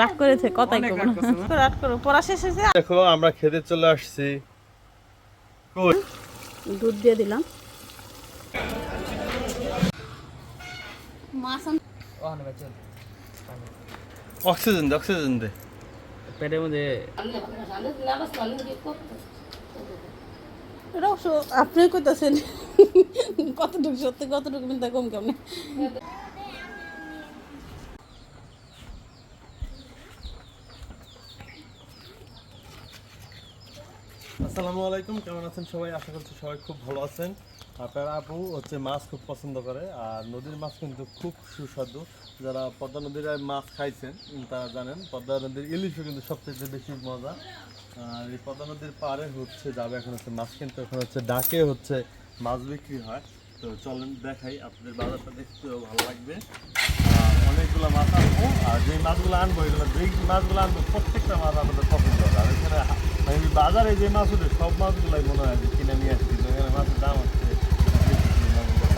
রাগ করেছে কথাই? রাগ করো পড়া শেষ হয়েছে? দেখো আমরা খেতে চলে আসছি। দুধ দিয়ে দিলাম। অক্সিজেন দে অক্সিজেন দে। পেটের মধ্যে আপনি কইতাছেন। কতটুকু সত্যি কতটুকু মিথ্যা কম কেমনে? আসসালামু আলাইকুম, কেমন আছেন সবাই? আশা করছি সবাই খুব ভালো আছেন। আপনার আপু হচ্ছে মাছ খুব পছন্দ করে, আর নদীর মাছ কিন্তু খুব সুস্বাদু। যারা পদ্মা নদীর মাছ খাইছেন তারা জানেন, পদ্মা নদীর ইলিশও কিন্তু সবচেয়ে বেশি মজা। আর এই পদ্মা নদীর পাড়ে হচ্ছে, যাবে এখন হচ্ছে মাছ কিন্তু, এখন হচ্ছে ডাকে হচ্ছে মাছ বিক্রি হয়। তো চলেন দেখাই, আপনাদের বাজারটা দেখতেও ভালো লাগবে। অনেকগুলো মাছ আনব, আর যে মাছগুলো আনব, এগুলো যেই মাছগুলো আনব, প্রত্যেকটা মাছ আমাদের পছন্দ আর এখানে বাজারে যে মাছ উঠে সব মাছগুলাই মনে হয় কিনে নিয়ে আসছি। এখানে মাছের দাম হচ্ছে বেশি মাছগুলো।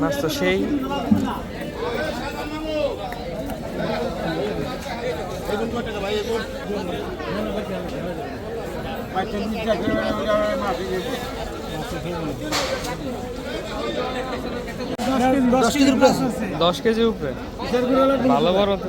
মাছ তো সেই দশ কেজি উপরে। ভালো বড় তো।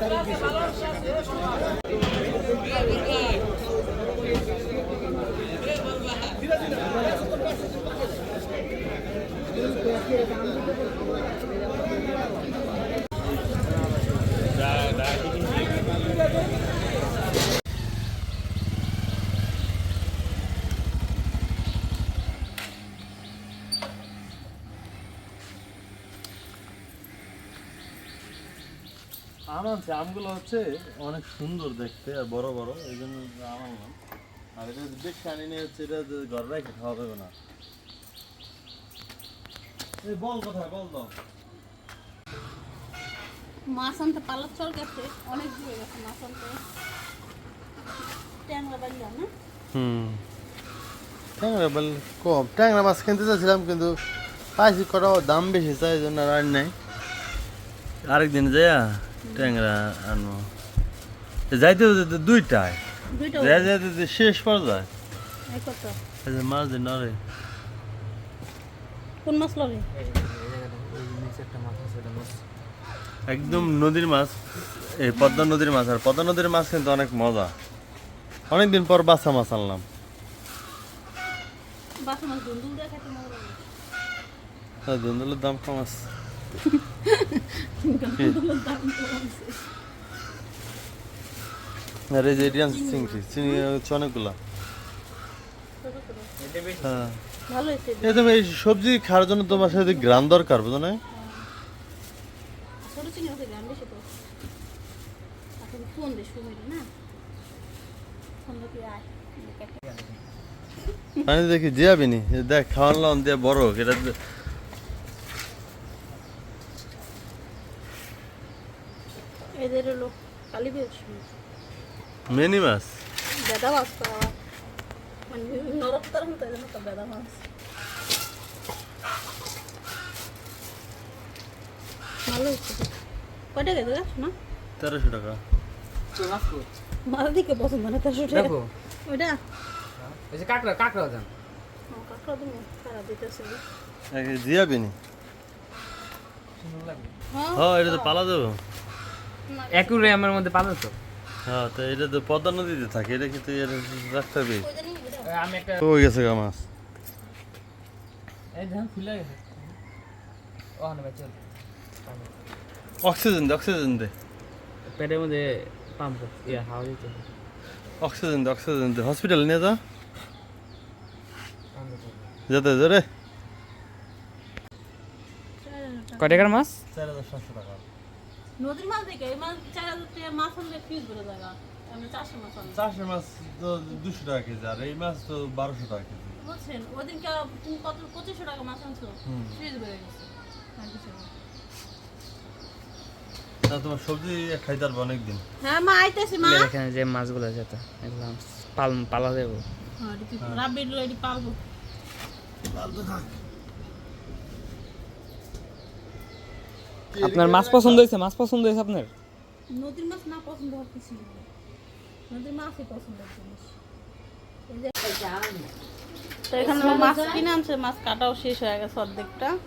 আম আনছে আমগুলো হচ্ছে অনেক সুন্দর দেখতে আর বড় বড় এই জন্য আম আনলাম আর এটা বেশি আনি নিয়ে হচ্ছে এটা যে ঘরে রেখে খাওয়া যাবে না। এই বল কোথায় বল দাও। মাছ আনতে পালার চল গেছে অনেক দূরে গেছে মাছ আনতে। ট্যাংরা বাড়িয়া না? হুম। ট্যাংরা বল কম। ট্যাংরা মাছ কিনতে চাইছিলাম কিন্তু পাইছি কটা দাম বেশি চাই জন্য আর নাই। আরেকদিন যাইয়া ট্যাংরা আনব যাইতে হতে দুইটায়। যাইতে শেষ পর্যায়ে। এই কত? এই যে মাছ দিন নরে কোন মাছ লবে একদম নদীর মাছ। এই পদ্মা নদীর মাছ। আর পদ্মা নদীর মাছ কিন্তু অনেক মজা। অনেকদিন পর বাসা মাছ আনলাম। দুন্দুলের কম দাম কম আছে। আর, যে এডিয়ান হচ্ছে অনেকগুলা। হ্যাঁ সবজি খাওয়ার জন্য তোমার সাথে গ্রাম দরকার, বুঝো না আমি দেখি জিয়াবি দেখ, খাওয়ান লাম দিয়ে বড় এটা এদের হলো কালী বেশ। মিনি মাছ? বেদা মাছ মানে নরকতার মতো এদের তো বেদা মাছ। ভালো হচ্ছে গেছে গাছ না তেরোশো টাকা। মাছ দিকে পছন্দ না তার সুটে দেখো। ওইটা? এই যে কাঁকড়া কাঁকড়া দেন। ও, কাঁকড়া তুমি খারাপ দিতেছে। জিয়াবি নি হ্যাঁ। হ্যাঁ এটা তো পালা দেবো অ্যাকুরিয়ামের মধ্যে পাবেন তো? হ্যাঁ তো এটা তো পদ্মা নদীতে থাকে এটা কিন্তু এর রাখতে হবে ওই আমি একটা হয়ে গেছে গা মাছ। এই ধান খুলে গেছে। ও না অক্সিজেন দে অক্সিজেন দে। পেটের মধ্যে পাম্প ইয়া হাওয়া দিতে অক্সিজেন দে অক্সিজেন দে। হসপিটাল নিয়ে যা। যেতে যা রে। কয় টাকার মাছ? চার হাজার সাতশো টাকা। নদীর মাছ দেখে এই মাছ চার হাজার টাকা মাছ আনলে জায়গা আমরা চারশো মাছ তো দুশো টাকা কেজি আর এই মাছ তো বারোশো টাকা কেজি। ওদিনকে তুমি কত পঁচিশশো টাকা মাছ আনছো ফিউজ বেড়ে গেছে। তা তোমার সবজি খাইতে পারব অনেকদিন? হ্যাঁ মা আইতেছি মা। এখানে যে মাছগুলো এগুলো পাল পালা দেবো। হ্যাঁ রাব্বির লইডি পালবো। আপনার মাছ পছন্দ হয়েছে? মাছ পছন্দ হয়েছে আপনার? নদীর মাছ না পছন্দ হওয়ার কিছু নদীর মাছই যে- তো এখানে মাছ কিনে আনছে, মাছ কাটাও শেষ হয়ে গেছে অর্ধেকটা।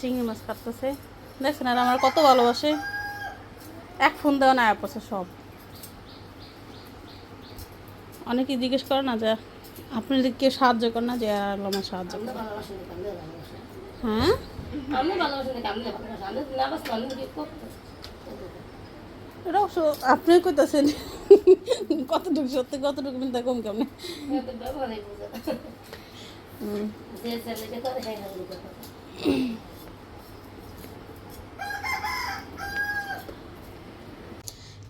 চিংড়ি মাছ কাটতেছে। দেখছেন আর আমার কত ভালোবাসে? এক ফোন দেওয়া না আপসে সব। অনেকে জিজ্ঞেস করে না যে আপনি যদি কেউ সাহায্য করেন না, যে আর আমার সাহায্য করে। হ্যাঁ? আমি ভালোবাসি না আপনি কইতাছেন। কতটুকু সত্যি, কতটুকু মিথ্যা কম কেমন?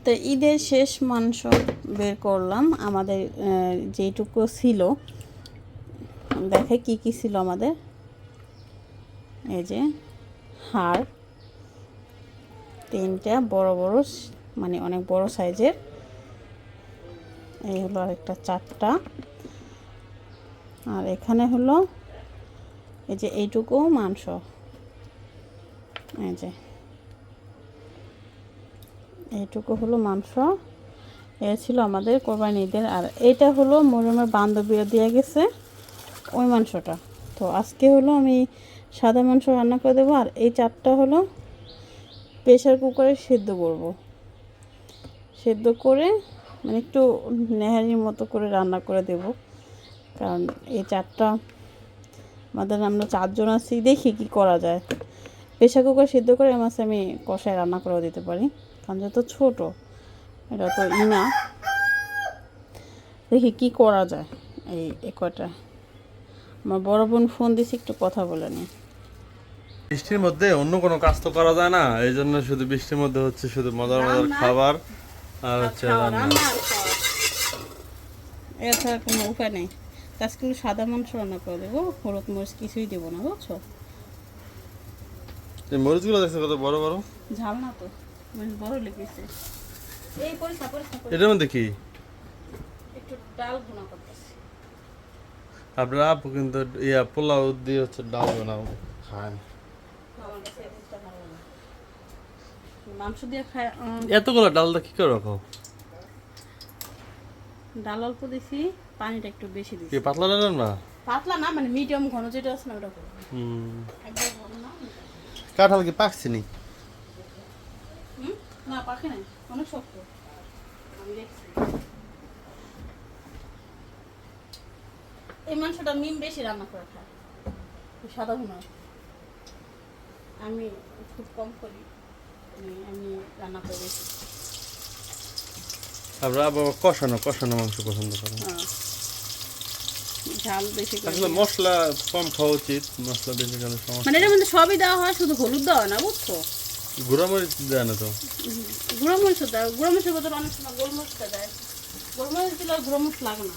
তো ঈদের শেষ মাংস বের করলাম। আমাদের যেটুকু ছিল দেখে কি কি ছিল আমাদের। এই যে হাড় তিনটা বড় বড় মানে অনেক বড় সাইজের। এই হলো আরেকটা চারটা। আর এখানে হলো এই যে এইটুকু মাংস। এই যে এইটুকু হলো মাংস। এ ছিল আমাদের কোরবানি ঈদের। আর এটা হলো মরিয়মের বান্ধবীরা দিয়ে গেছে ওই মাংসটা। তো আজকে হলো আমি সাদা মাংস রান্না করে দেবো, আর এই চারটা হলো প্রেশার কুকারে সেদ্ধ করব। সেদ্ধ করে মানে একটু নেহারির মতো করে রান্না করে দেব। কারণ এই চারটা, আমাদের আমরা চারজন আছি, দেখি কি করা যায়। প্রেশার কুকার সিদ্ধ করে মাছ আমি কষায় রান্না করেও দিতে পারি। কারণ যত ছোটো, এটা তো ই না। দেখি কি করা যায় এই এ কয়টা। আমার বড় বোন ফোন দিছি, একটু কথা বলে নি। বৃষ্টির মধ্যে অন্য কোনো কাজ তো করা যায় না। এই জন্য শুধু বৃষ্টির মধ্যে হচ্ছে শুধু মজার মজার খাবার আর হচ্ছে রান্না। এছাড়া কোনো উপায় নেই। আজকে সাদা মাংস রান্না করে দেবো। হলুদ মরিচ কিছুই দেবো না বুঝছ? এই মরিচগুলো দেখছ কত বড় বড়? ঝাল না তো। বড় লেগেছে। এই পরিষ্কার পরিষ্কার এটার মধ্যে কি? একটু ডাল ভুনা করতেছি। আপনার আপু কিন্তু ইয়া পোলাও দিয়ে হচ্ছে ডাল বানাও। খায় মাংস দিয়ে খায় এতগুলো ডালটা কি করে রাখো? ডাল অল্প দিছি পানিটা একটু বেশি দিছি। পাতলা ডাল না? পাতলা না মানে মিডিয়াম ঘন যেটা আছে না ওটা হুম। কাঁঠাল কি পাকছে নি? না পাকে না অনেক শক্ত। আমি দেখছি। এই মাংসটা মিম বেশি রান্না করে খায়। সাদা ভুনা আমি খুব কম করি। আমি- আমি রান্না করি আমরা আবার কষানো কষানো মাংস পছন্দ করেন। হ্যাঁ। ঝাল বেশি করে আসলে মশলা কম খাওয়া উচিত মশলা বেশি খেলে সমস্যা মানে এটার মধ্যে সবই দেওয়া হয় শুধু হলুদ দেওয়া না বুঝছ? গুঁড়ামরিচ দেয় না তো? গুঁড়ো মরিচ দেয় গুঁড়ো মরিচের বদলে অনেক সময় গোলমরিচটা দেয়। গোলমরিচ দিলে আর গুঁড়ো মরিচ লাগে না।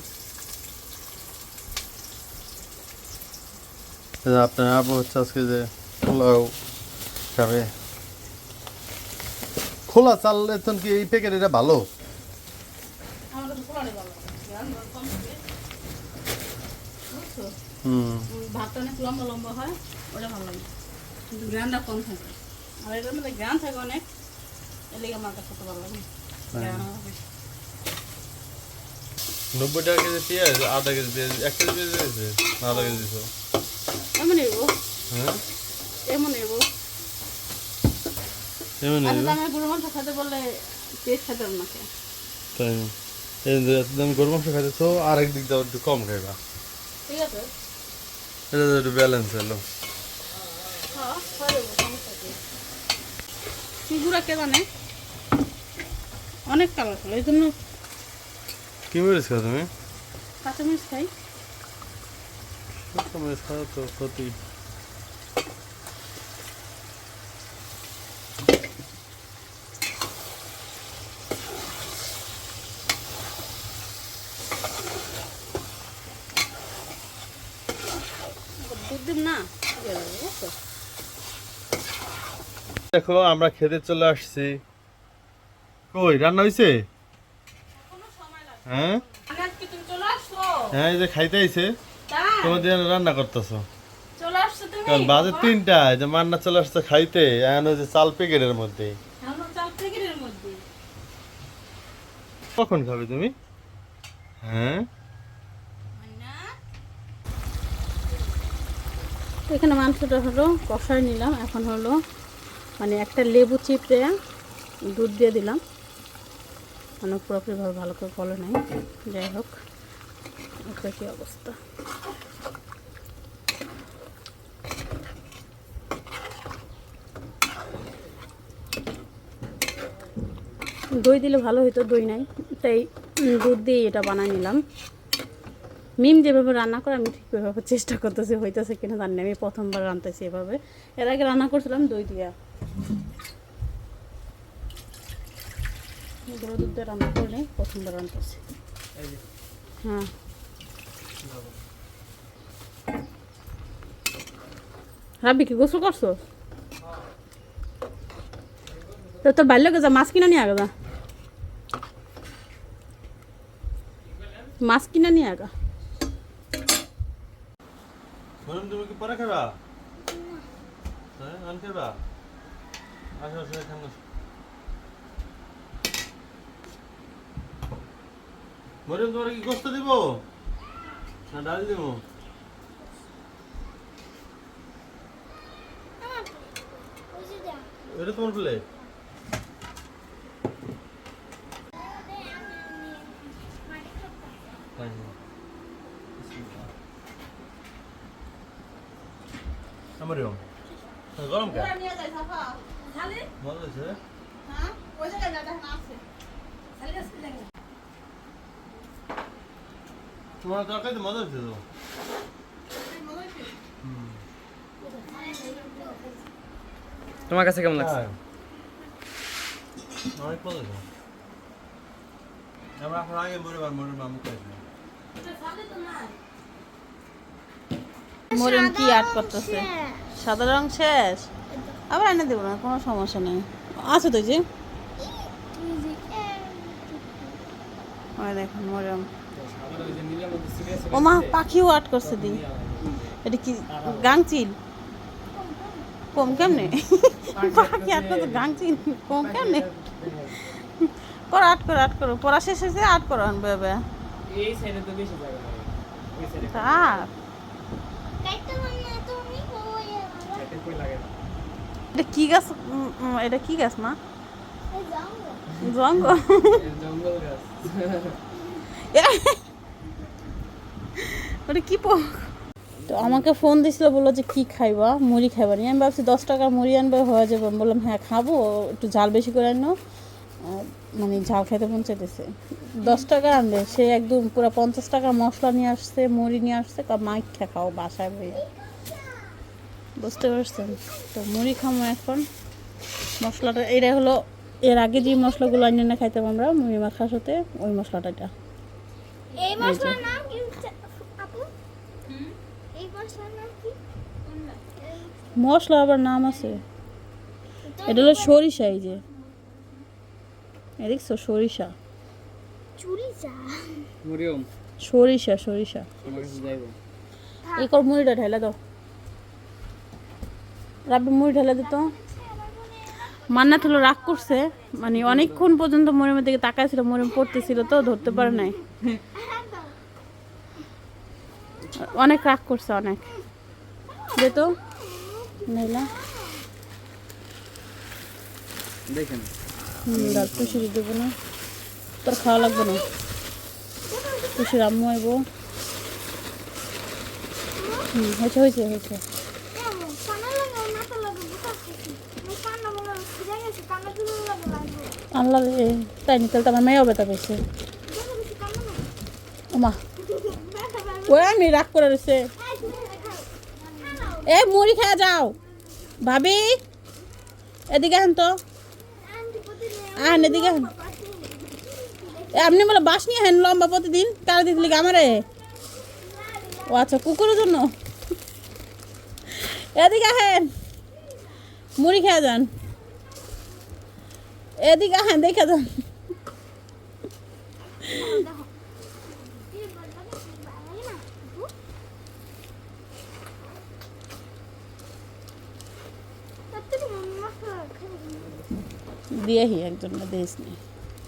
আপনার আপু হচ্ছে আজকে যে পোলাও খাবে। খোলা চাল এখন কি এই প্যাকেট এটা ভালো? হুম। ভাতটা অনেক লম্বা লম্বা হয় ওটা ভালো লাগে। কিন্তু গ্রানটা কম থাকে। আর এটার মধ্যে গ্রান থাকে অনেক এর লেগে আমার কাছে ভালো লাগে গ্রান আমার বেশি। নব্বই টাকা কেজি পেঁয়াজ আধা কেজি পেঁয়াজ এক কেজি পেঁয়াজ দিয়েছে আধা কেজি দিয়েছ। এমন এগো। হ্যাঁ? এমন এগো। এমন আচ্ছা আমি গরু মাংস খেতে বললে পেট খেতে তাই দামি গরু মাংস খাইতেছো আর একদিক দাও একটু কম খাইবা। ঠিক আছে। এটা তো একটু ব্যালেন্স এলো হ্যাঁ সমস্যা কি? জানে? অনেক কালার এই জন্য কি মরিচ খাও তুমি? কাঁচামরিচ খাই। শুকনো মরিচ তো ক্ষতি দুধ দিন না দিয়ে দেবো, বুঝছ? দেখো, আমরা খেতে চলে আসছি। কই, রান্না হয়েছে হ্যাঁ? হ্যাঁ এই যে খাইতে আইছে। দিয়ে রান্না করতেছো। বাজে তিনটা যে মান্না চলে আসছে খাইতে, এখন যে চাল প্যাকেটের মধ্যে। কখন খাবে তুমি? হ্যাঁ? এখানে মাংসটা হলো, কষায় নিলাম, এখন হলো মানে একটা লেবু চিপড়ে দুধ দিয়ে দিলাম। মানে পুরোপুরিভাবে ভালো করে ফলে নাই। যাই হোক একটা কি অবস্থা? দই দিলে ভালো হতো দই নাই। তাই দুধ দিয়ে এটা বানাই নিলাম। মিম যেভাবে রান্না করে, আমি ঠিক চেষ্টা করতেছি, হইতেছে কিনা জানি আমি প্রথমবার রান্নতেছি এভাবে। এর আগে রান্না করছিলাম দই দিয়া। গরু দুধ দিয়ে রান্না করে নেই, প্রথমবার রান্নতেছি হ্যাঁ। রাব্বি, কি গোসল করছ? তো তোর বাল্য গেছা মাছ কিনা নিয়ে আগা মাছ কিনা নিয়ে আগা তুমি কি পরে খাবা? হ্যাঁ আন আসো আসো এখানে মরিয়ম তোমার কি গোস্ত দিব? না ডাল দিব? এটা তোমার প্লেট মরিয়ম গরম কে মজা হয়েছে তোমার তরকারি তো মজা হয়েছে তো তোমার কাছে কেমন লাগছে? হ্যাঁ। অনেক মজা আমরা এখন আগে মরিবার মরিবার আমি খাইছি মরিয়ম কি আর্ট করতেছে? সাদা রং শেষ? আবার এনে দেবো না কোনো সমস্যা নেই। আছে তো যে। দেখুন মরিয়ম। ও মা পাখিও আর্ট করছে দি। এটা কি গাংচিল কম কেমনে? পাখি আর্ট করছে গাংচিল কম কেমনে? করো আর্ট করো আর্ট করো। পড়া শেষ হয়েছে আর্ট করো আনবে এবার। তো এটা কি গাছ? এটা কি গাছ মা? জঙ্গল। জঙ্গল গাছ। ওটা কি পো তো আমাকে ফোন দিছিল বলল যে কি খাইবা? মুড়ি খাইবা নিয়ে আমি ভাবছি দশ টাকা মুড়ি আনবে হয়ে যাবে। আমি বললাম হ্যাঁ খাব একটু ঝাল বেশি করে আনো। মানে ঝাল খাইতে মন চাইতেছে। দশ টাকা আনবে সে একদম পুরো পঞ্চাশ টাকা মশলা নিয়ে আসছে মুড়ি নিয়ে আসছে কা মাইক খাও বাসায় বইয়া। বুঝতে পারছেন? তো মুড়ি খামো এখন। মশলাটা এটা হলো এর আগে যে মশলাগুলো আনিয়ে না খাইতাম আমরা মুড়ি মাখার সাথে ওই মশলাটা এটা। এই নাম কি আপু এই মশলার নাম কি মশলা আবার নাম আছে। এটা হলো সরিষা এই যে। দেখছ সরিষা। চুরি চা মরিয়ম সরিষা। সরিষা এই কর মুড়িটা ঢেলে দাও। রাব্বি মুড়ি ঢেলে দিত মান্নাত হলো রাগ করছে মানে অনেকক্ষণ পর্যন্ত মরিমের দিকে তাকাইছিল মরিম পড়তেছিল তো ধরতে পারে নাই। অনেক রাগ করছে অনেক। দে তো। নাইলা দেখেন। ডাল তুষির দেবো না। তোর খাওয়া লাগবে না। তুষির আম্মু আইব। হুম হয়েছে হয়েছে হয়েছে। আল্লাহ তাই নি তাহলে আমার মেয়েও ব্যথা পেয়েছে। ওমা। ওই আমি রাগ করে রয়েছে এ, মুড়ি খেয়ে যাও। ভাবি, এদিকে আন তো। আন এদিকে আপনি বলে বাস নিয়ে হেন লম্বা প্রতিদিন কার দিতে লিখে আমারে। ও আচ্ছা কুকুরের জন্য? এদিকে হেন মুড়ি খেয়ে যান। এদিকে হ্যাঁ দেখে যান। দিয়েহি একজন না দিস নি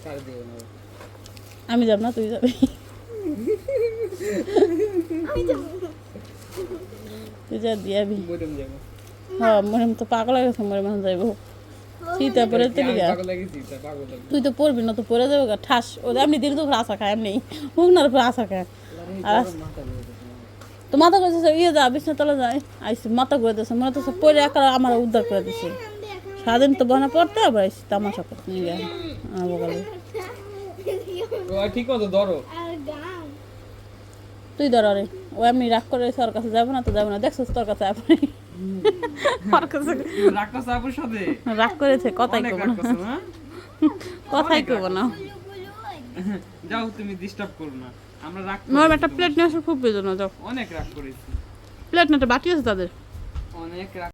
কার দিব না আমি যাব না তুই যাবি? তুই যা দিয়াবি হ্যাঁ মরিম তো পাগল হয়ে গেছে মরিম যাইব। শীতে পরে তেলি গা। তুই তো পড়বি না তো পরে যাবে গা ঠাস। ও এমনি দিন তো আশা খায় এমনি হুকনার উপরে আশা খায়। আর তো মাথা করেছে ইয়ে যা বিছনা তলে যায় আইসি মাথা ঘুরে দিয়েছে মনে তো পরে একা আমার উদ্ধার করে দিছে। সারাদিন তো বনা পড়তে আবার আইসি তামাশা করতে নিয়ে আমার বকালে ঠিক মতো ধরো। তুই ধর রে ও এমনি রাগ করে ওর কাছে যাব না তো যাব না। দেখছিস তোর কাছে আপনি? ওর কাছে। রাখতেছ আপুর সাথে? রাগ করেছে কথাই কব না। কথাই কব না। যাও তুমি ডিস্টার্ব করো না। আমরা রাগ নর্ম করেছি একটা প্লেট নিয়ে আসো খুব প্রয়োজন যাও। অনেক রাগ করেছি। প্লেট না একটা বাটি আছে তাদের। অনেক রাগ